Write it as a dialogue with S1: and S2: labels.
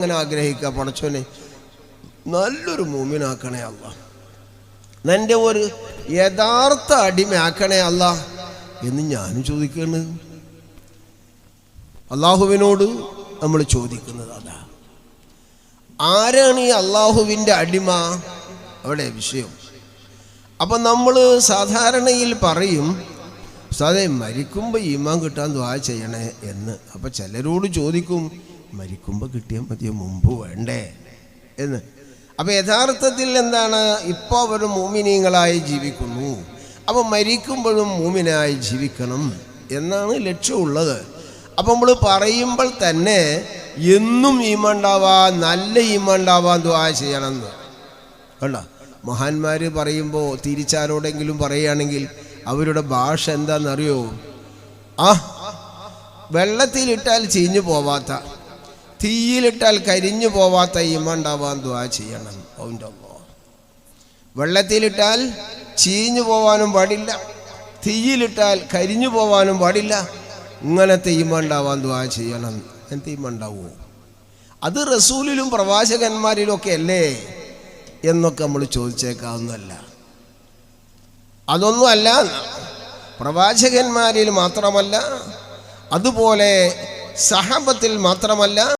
S1: അങ്ങനെ ആഗ്രഹിക്കുക പടച്ചോനെ. നല്ലൊരു മൂമിനാക്കണേ അല്ല എന്റെ ഒരു യഥാർത്ഥ അടിമയാക്കണേ അല്ല എന്ന് ഞാനും ചോദിക്കുകയാണ് അള്ളാഹുവിനോട് നമ്മൾ ചോദിക്കുന്നത് അതാ. ആരാണ് ഈ അള്ളാഹുവിന്റെ അടിമ? അവിടെ വിഷയം. അപ്പം നമ്മൾ സാധാരണയിൽ പറയും സാധേ മരിക്കുമ്പോൾ ഈമാൻ കിട്ടാൻ ദ്വാ ചെയ്യണേ എന്ന്. അപ്പം ചിലരോട് ചോദിക്കും മരിക്കുമ്പോൾ കിട്ടിയാൽ മതിയോ? മുമ്പ് വേണ്ടേ? എന്ന്. അപ്പം യഥാർത്ഥത്തിൽ എന്താണ്? ഇപ്പോൾ അവർ മൂമിനീങ്ങളായി ജീവിക്കുന്നു. അപ്പം മരിക്കുമ്പോഴും മൂമിനായി ജീവിക്കണം എന്നാണ് ലക്ഷ്യമുള്ളത്. അപ്പം നമ്മൾ പറയുമ്പോൾ തന്നെ എന്നും ഈമണ്ടാവാൻ നല്ല ഈമണ്ടാവാൻ ദ്വാ ചെയ്യണമെന്ന്. കണ്ട? മഹാന്മാർ പറയുമ്പോൾ തിരിച്ചാരോടെങ്കിലും പറയുകയാണെങ്കിൽ അവരുടെ ഭാഷ എന്താണെന്നറിയോ ആ വെള്ളത്തിലിട്ടാൽ ചീഞ്ഞു പോവാത്ത തീയിലിട്ടാൽ കരിഞ്ഞു പോവാത്ത ഈമണ്ടാവാൻ ദ്വാ ചെയ്യണം. അല്ലോ വെള്ളത്തിലിട്ടാൽ ചീഞ്ഞു പോവാനും പാടില്ല. തീയിലിട്ടാൽ കരിഞ്ഞു പോവാനും പാടില്ല. ഇങ്ങനത്തെ ഈമണ്ടാവാൻ ദ്വാ ചെയ്യണം. എന്ത് ഈമണ്ടാവോ അത് റസൂലിലും പ്രവാചകന്മാരിലും ഒക്കെ അല്ലേ? എന്നൊക്കെ നമ്മൾ ചോദിച്ചേക്കാവുന്നതല്ല. അതൊന്നുമല്ല പ്രവാചകന്മാരിൽ മാത്രമല്ല. അതുപോലെ സഹബത്തിൽ മാത്രമല്ല.